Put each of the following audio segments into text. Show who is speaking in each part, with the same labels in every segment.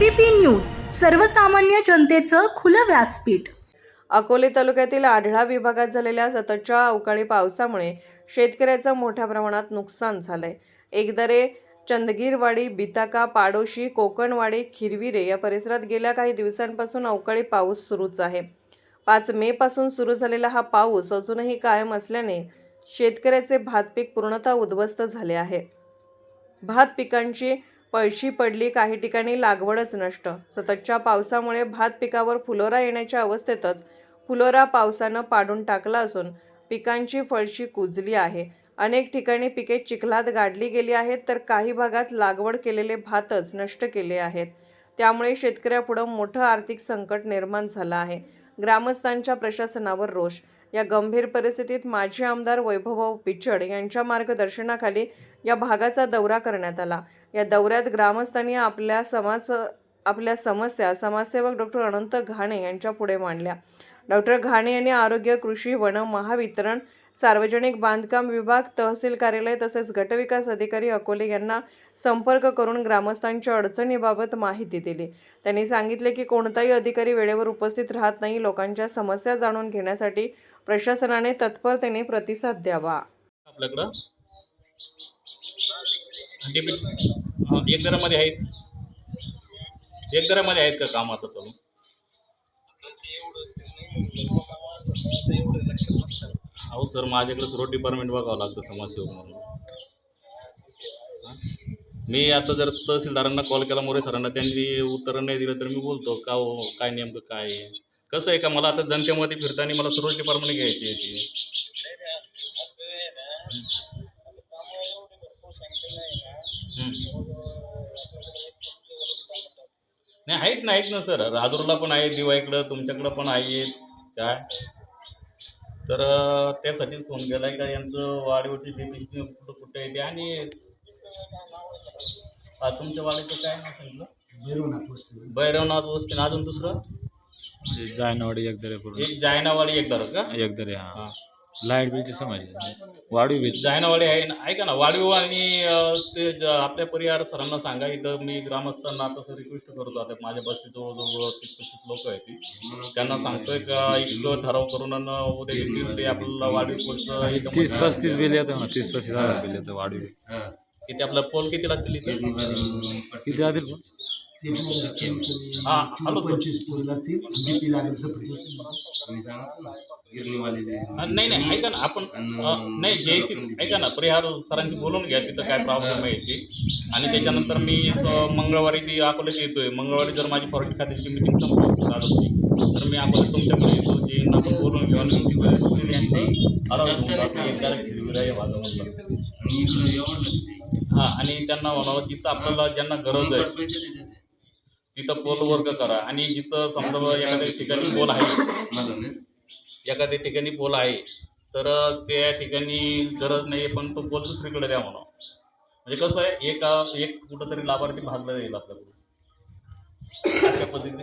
Speaker 1: ABP news सर्वसामान्य जनतेचं खुलं व्यासपीठ.
Speaker 2: अकोले तालुक्यातील आढळा विभागात झालेल्या सततच्या अवकाळी पावसामुळे शेतकऱ्याचं मोठ्या प्रमाणात नुकसान झालंय. एकदरे चंदगीरवाडी बिताका पाडोशी कोकणवाडी खिरविरे या परिसरात गेल्या काही दिवसांपासून अवकाळी पाऊस सुरूच आहे. पाच मे पासून सुरू झालेला हा पाऊस अजूनही कायम असल्याने शेतकऱ्याचे भात पीक पूर्णतः उद्ध्वस्त झाले आहे. भात पिकांची पळशी पडली काही ठिकाणी लागवडच नष्ट. सततच्या पावसामुळे भात पिकावर फुलोरा येण्याच्या अवस्थेतच फुलोरा पावसानं पाडून टाकला असून पिकांची फळशी कुजली आहे. अनेक ठिकाणी पिके चिखलात गाडली गेली आहेत तर काही भागात लागवड केलेले भातच नष्ट केले आहेत. त्यामुळे शेतकऱ्यापुढं मोठं आर्थिक संकट निर्माण झालं आहे. ग्रामस्थांच्या प्रशासनावर रोष या गंभीर परिस्थितीत माजी आमदार वैभवभाऊ पिचड यांच्या मार्गदर्शनाखाली या भागाचा दौरा करण्यात आला. या दौऱ्यात ग्रामस्थांनी आपल्या समाज आपल्या समस्या समाजसेवक डॉक्टर अनंत घाणे यांच्या पुढे मांडल्या. डॉक्टर घाणे यांनी आरोग्य कृषी वन महावितरण सार्वजनिक बांधकाम विभाग तहसील कार्यालय तसेच गटविकास अधिकारी अकोले यांना संपर्क करून ग्रामस्थांच्या अडचणीबाबत माहिती दिली. त्यांनी सांगितले की कोणताही अधिकारी वेळेवर उपस्थित राहत नाही. लोकांच्या समस्या जाणून घेण्यासाठी प्रशासनाने तत्परतेने प्रतिसाद द्यावा.
Speaker 3: एक दरामध्ये आहेत. एक दरामध्ये आहेत का काम आता चालू अहो सर माझ्याकडे सर्व डिपार्टमेंट बघावं लागतं समाजसेवक म्हणून. मी आता जर तहसीलदारांना कॉल केला मोरे सरांना त्यांनी उत्तर नाही दिलं तर मी बोलतो का हो काय नेमकं काय आहे? कसं आहे का मला आता जनतेमध्ये फिरताना मला सर्व डिपार्टमेंट घ्यायची आहे ती. नाही आहेत ना आहेत ना सर. राजूरला पण आहे दिवाईकडं तुमच्याकडं पण आहेत काय? तर त्यासाठीच फोन केला. आहे का यांचं वाडीवरची डिपिशनी कुठं कुठं येते आणि हा, तुमच्या वाडीचं काय नाव सांगितलं?
Speaker 4: भैरवनाथ वस्ती.
Speaker 3: भैरवनाथ वस्ती. आणि अजून दुसरं?
Speaker 5: जायनवाडी एकदरे पूर्ण
Speaker 3: एक जायनावाडी एक दरच का?
Speaker 5: एकदरे हा.
Speaker 3: हां.
Speaker 5: लाइट बिलची समज वाढू बिल
Speaker 3: जायनावाडी आहे ना ऐका ना वाढीव आणि अं, ते ज- आपल्या परिवार सरांना सांगा इथं मी ग्रामस्थांना आता रिक्वेस्ट करतो आता माझ्या बसचे जवळजवळ तीस पस्तीस लोक आहेत ती. त्यांना सांगतोय का इतकं ठराव करून उद्या येतील ते आपल्याला वाढीव पुढचं याच्यामध्ये-
Speaker 5: तीस पस्तीस बिल येतं ना तीस पस्तीस हजार बिल येतं वाढू बिल
Speaker 3: किती आपलं पोल किती लागतील इथे?
Speaker 5: किती जातील पण
Speaker 3: हा, हॅलो सर.
Speaker 4: पंचवीस पोरी लागतील. डीपी लागेल separate.
Speaker 3: नाही नाही ऐका ना आपण नाही जयसी ऐका ना परिहार सरांशी बोलून घ्या तिथं काय प्रॉब्लेम आहे ते. आणि त्याच्यानंतर मी मंगळवारी ती अकोल्यात येतोय. मंगळवारी जर माझी फॉरेस्ट खात्याची मिटिंग संपली तर मी अकोल्यात तुमच्याकडे येतो जे आपण बोलून घेऊ आणि घेऊन भागामधला हा आणि त्यांना म्हणावं तिथं आपल्याला ज्यांना गरज आहे तिथं पोल वर्ग करा. आणि जिथं समजा एखाद्या ठिकाणी पोल आहे एखाद्या ठिकाणी पोल आहे तर त्या ठिकाणी गरज नाही आहे पण तो पोल दुसरीकडे द्या म्हणा म्हणजे कसं आहे एक एक कुठंतरी लाभार्थी भागला जाईल आपल्याकडून. अशा पद्धतीने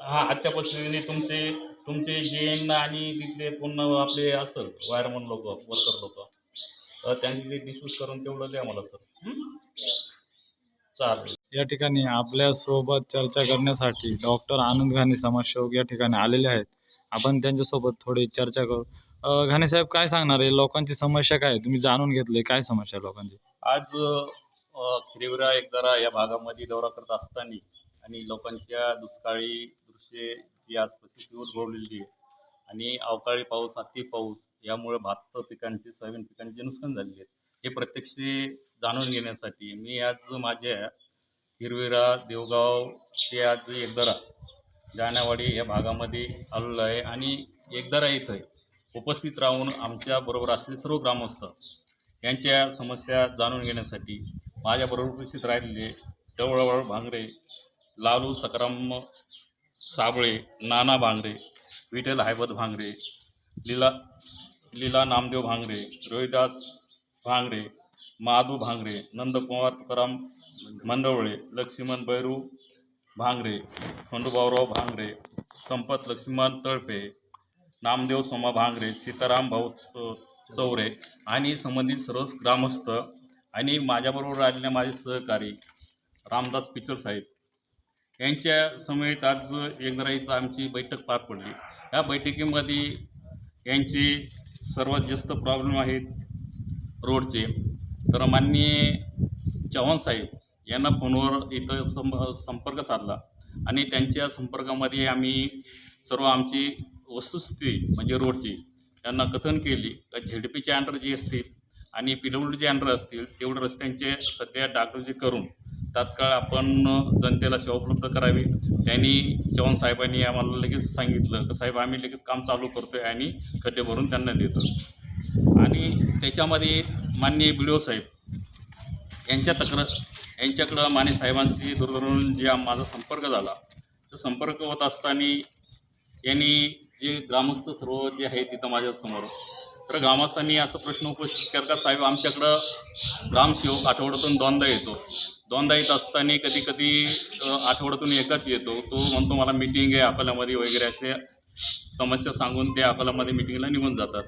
Speaker 3: हा आजच्या पद्धतीने तुमचे तुमचे जे एन आणि तिथले पूर्ण आपले असेल वायरमन लोक वर्कर लोक तर ते डिस्कस करून तेवढं द्या मला सर. चालेल.
Speaker 5: या ठिकाणी आपल्यासोबत चर्चा करण्यासाठी डॉक्टर आनंद घाणी समाजसेवक या ठिकाणी आलेले आहेत. आपण त्यांच्यासोबत थोडी चर्चा करू. घाणेसाहेब काय सांगणार आहे? लोकांची समस्या काय आहे? तुम्ही जाणून घेतले काय समस्या आहे लोकांची?
Speaker 3: आज अ, खिरिवरा एक या भागामध्ये दौरा करत असताना आणि लोकांच्या दुष्काळी दृश्ये जी आज परिस्थिती उद्भवलेली आहे आणि अवकाळी पाऊस अति पाऊस यामुळे भात पिकांचे सोयाबीन पिकांचे नुकसान झालेले आहे. हे प्रत्यक्ष जाणून घेण्यासाठी मी आज माझ्या हिरवेरा देवगाव ते आज एकदरा जाण्यावाडी या भागामध्ये आलेलो आहे आणि एकदरा इथं उपस्थित राहून आमच्याबरोबर असलेले सर्व ग्रामस्थ यांच्या समस्या जाणून घेण्यासाठी माझ्याबरोबर उपस्थित राहिलेले डवळवळ भांगरे लालू सकराम साबळे नाना भांगरे विठ्ठल हैबत भांगरे लीला लीला नामदेव भांगरे रोहिदास भांगरे माधू भांगरे नंदकुमार तुकाराम मंडवळे लक्ष्मण बैरू भांगरे खंडूबावराव भांगरे संपत लक्ष्मण तळपे नामदेव सोमा भांगरे सीताराम भाऊ चौरे आणि संबंधित सर्व ग्रामस्थ आणि माझ्याबरोबर राहिलेले माझे सहकारी रामदास पिचर साहेब यांच्या समेत आज एकदा इथं आमची बैठक पार पडली. या बैठकीमध्ये यांचे सर्वात जास्त प्रॉब्लेम आहेत रोडचे. तर माननीय चव्हाण साहेब यांना फोनवर इथं संप संपर्क साधला. आणि त्यांच्या संपर्कामध्ये आम्ही सर्व आमची वस्तुस्थिती म्हणजे रोडची त्यांना कथन केली. का झेड पीचे अंडर जे असतील आणि पी डब्ल्यूचे अंडर असतील तेवढे रस्त्यांचे सध्या डागडुजी करून तात्काळ आपण जनतेला सेवा उपलब्ध करावी. त्यांनी चव्हाण साहेबांनी आम्हाला लगेच सांगितलं की साहेब आम्ही लगेच काम चालू करतो आहे आणि खड्डे भरून त्यांना देतो. आणि त्याच्यामध्ये माननीय बी डी ओ साहेब यांच्या तक्रार यांच्याकडं माने साहेबांशी दूरधरून जे माझा संपर्क झाला. तर संपर्क होत असताना यांनी जे ग्रामस्थ सर्व जे आहे तिथं माझ्यासमोर तर ग्रामस्थांनी असं प्रश्न उपस्थित केला का साहेब आमच्याकडं ग्रामसेवक आठवड्यातून दोनदा येतो. दोनदा येत असताना कधी कधी आठवड्यातून एकच येतो. तो म्हणतो मला मिटिंग आहे अकोल्यामध्ये वगैरे असे समस्या सांगून ते अकोल्यामध्ये मिटिंगला निघून जातात.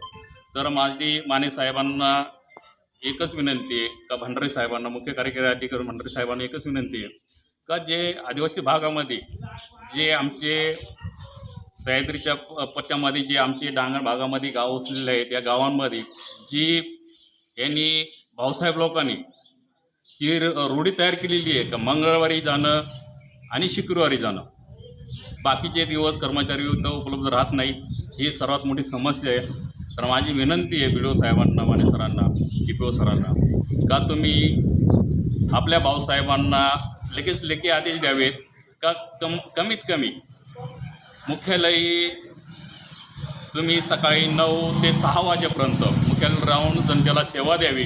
Speaker 3: तर माझी माने साहेबांना एकच विनंती आहे का भंडारे साहेबांना मुख्य कार्यकारी अधिकारी भंडारे साहेबांना एकच विनंती आहे का जे आदिवासी भागामध्ये जे आमचे सह्याद्रीच्या प- पट्ट्यामध्ये जे आमचे डांगण भागामध्ये गाव वसलेले आहेत या गावांमध्ये जी यांनी भाऊसाहेब लोकांनी जी रूढी तयार केलेली आहे का मंगळवारी जाणं आणि शुक्रवारी जाणं बाकीचे दिवस कर्मचारी उपलब्ध राहत नाही ही सर्वात मोठी समस्या आहे. तर माझी विनंती आहे बी ओ साहेबांना माने सरांना डी पी ओ सरांना का तुम्ही आपल्या भाऊसाहेबांना लगेच लेखी आदेश द्यावेत का कम कमीत कमी मुख्यालयी तुम्ही सकाळी नऊ ते सहा वाजेपर्यंत मुख्यालय राहून जनतेला सेवा द्यावी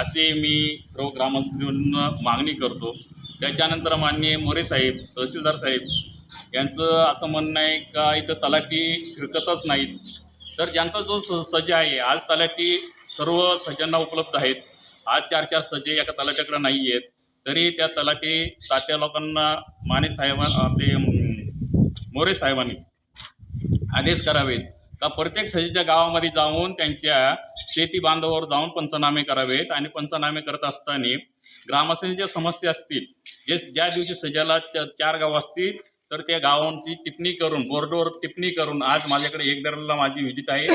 Speaker 3: असे मी सर्व ग्रामस्थांना मागणी करतो. त्याच्यानंतर माननीय मोरे साहेब तहसीलदार साहेब यांचं असं म्हणणं आहे का इथं तलाठी फिरकतच नाहीत. तर ज्यांचा जो स सजे आहे आज तलाठी सर्व सज्जांना उपलब्ध आहेत. आज चार चार सज्जे एका तलाट्याकडे नाही आहेत. तरी त्या तलाठी तात्या लोकांना माने साहेबां आपले मोरे साहेबांनी आदेश करावेत. का प्रत्येक सजीच्या गावामध्ये जाऊन त्यांच्या शेती बांधावर जाऊन पंचनामे करावेत आणि पंचनामे करत असताना ग्रामस्थांच्या ज्या समस्या असतील जे ज्या दिवशी सजाला चार गाव असतील तर त्या गावांची टिप्पणी करून बोर्डवर टिप्पणी करून आज माझ्याकडे एक दरला माझी व्हिजिट आहे.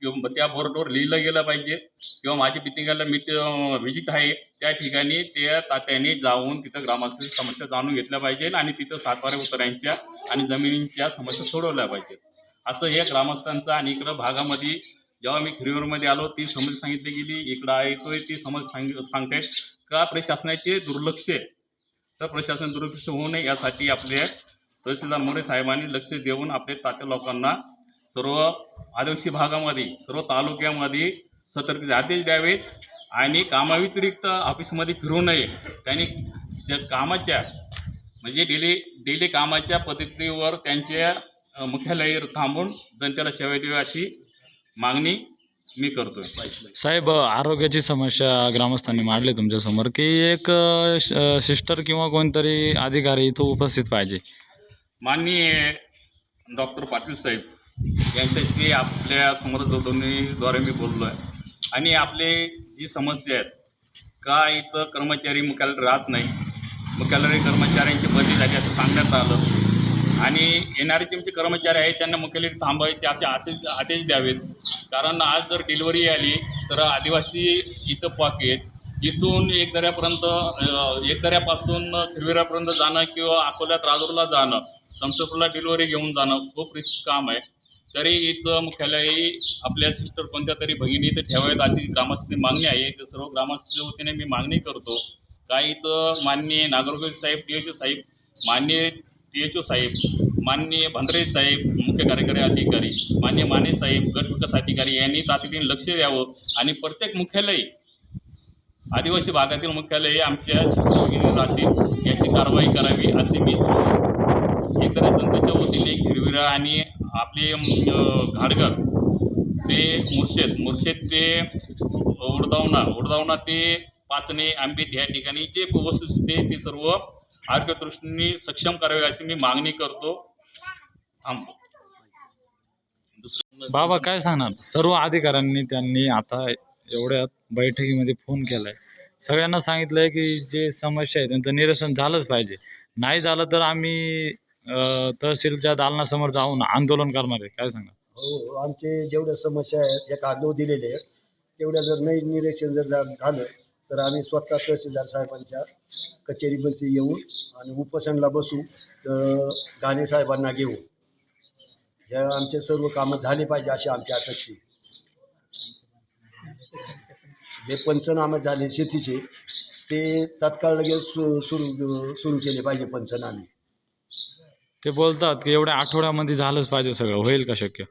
Speaker 3: किंवा त्या बोर्डवर लिहिलं गेलं पाहिजे. किंवा माझी मिटिंगाला मी व्हिजिट आहे. त्या ठिकाणी त्या तात्याने जाऊन तिथं ग्रामस्थांची समस्या जाणून घेतल्या पाहिजे आणि तिथं सातवारे उतरांच्या आणि जमिनींच्या समस्या सोडवल्या पाहिजेत. असं हे ग्रामस्थांचा आणि इकडं भागामध्ये जेव्हा मी खिरीवरमध्ये आलो ती समज सांगितली गेली. इकडं येतोय ती समज सांग सांगतायत. का प्रशासनाचे दुर्लक्ष आहे? तर प्रशासन दुर्लक्ष होऊ नये यासाठी आपले तहसीलदार मोरे साहेबांनी लक्ष देऊन आपले तात्या लोकांना सर्व आदिवासी भागामध्ये सर्व तालुक्यामध्ये सतर्कतेचे आदेश द्यावेत आणि कामाव्यतिरिक्त ऑफिसमध्ये फिरू नये. त्यांनी ज्या कामाच्या म्हणजे डेली डेली कामाच्या पद्धतीवर त्यांच्या मुख्यालय थांबून जनतेला सेवा द्यावी अशी मागणी मी करतोय.
Speaker 5: साहेब आरोग्याची समस्या ग्रामस्थांनी मांडली तुमच्यासमोर की एक श- सिस्टर किंवा कोणतरी अधिकारी इथं उपस्थित पाहिजे.
Speaker 3: माननीय डॉक्टर पाटील साहेब यांच्याशी आपल्यासमोर दोन्हीद्वारे मी बोललो आहे आणि आपले जी समस्या आहेत का इथं कर्मचारी मुख्यालय राहत नाही मुख्यालय कर्मचाऱ्यांची बदली झाली असं सांगण्यात आलं. आणि येणारे जे आमचे कर्मचारी आहेत त्यांना मुख्यालय थांबायचे असे असे आदेश द्यावेत. कारण आज जर डिलिव्हरी आली तर आदिवासी इथं पॉकेट इथून एक दऱ्यापर्यंत एक दऱ्यापासून खिरविरापर्यंत जाणं किंवा अकोल्यात राजूरला जाणं समसपूरला डिलिव्हरी घेऊन जाणं खूप रिस्क काम आहे. तरी इथं मुख्यालयी आपल्या सिस्टर कोणत्या तरी भगिनी इथं ठेवावेत अशी ग्रामस्थांची मागणी आहे. तर सर्व ग्रामस्थांच्या वतीने मी मागणी करतो. काही इथं माननीय नागरगोज साहेब टी एच ओ साहेब माननीय टी एच ओ साहेब माननीय भंडरे साहेब मुख्य कार्यकारी अधिकारी मान्य माने साहेब गट विकास अधिकारी यांनी तातडीने लक्ष द्यावं आणि प्रत्येक मुख्यालय आदिवासी भागातील मुख्यालय आमच्या सिस्टर भगिनी राहतील. याची कारवाई करावी असे मी सांगतो जनतेच्या वतीने हिरविरा आणि आपले अं, घाडगर ते मुर्शेद मुर्शेद ते उडदावणा उडदावणा ते पाचणे आंबेत ह्या ठिकाणी जे वस्तुस्थिती ते ती सर्व आरोग्यदृष्टीने सक्षम करावे अशी मी मागणी करतो. थांबतो दुसरं
Speaker 5: बाबा काय सांगणार? सर्व अधिकाऱ्यांनी त्यांनी आता एवढ्या बैठकीमध्ये फोन केलाय. सगळ्यांना सांगितलंय की जे समस्या आहे त्यांचं निरसन झालंच पाहिजे. नाही झालं तर आम्ही तहसीलच्या दालनासमोर जाऊन आंदोलन करणार आहे. काय सांगा
Speaker 4: हो आमचे जेवढ्या समस्या आहेत या कागदो दिलेले आहेत तेवढ्या जर नाही निरीक्षण जर झालं तर आम्ही स्वतः तहसीलदार साहेबांच्या कचेरीमध्ये येऊन आणि उपोषणला बसू तर गाणे साहेबांना घेऊ. या आमचे सर्व कामं झाले पाहिजे अशी आमची अपेक्षा जे पंचनामे झाले शेतीचे ते तात्काळ लगेच सु- सुरू सुरू केले पाहिजे पंचनामे.
Speaker 5: ते बोलतात की एवढ्या आठवड्यामध्ये झालंच पाहिजे सगळं. होईल का शक्य?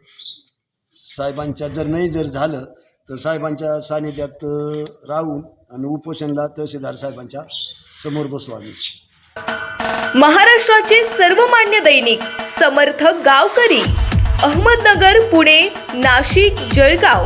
Speaker 4: साहेबांच्या जर नाही जर झालं तर साहेबांच्या सानिध्यात राहून आणि उपोषणला तहसीलदार साहेबांच्या समोर बसू आम्ही.
Speaker 6: महाराष्ट्राचे सर्वमान्य दैनिक समर्थ गावकरी अहमदनगर पुणे नाशिक जळगाव.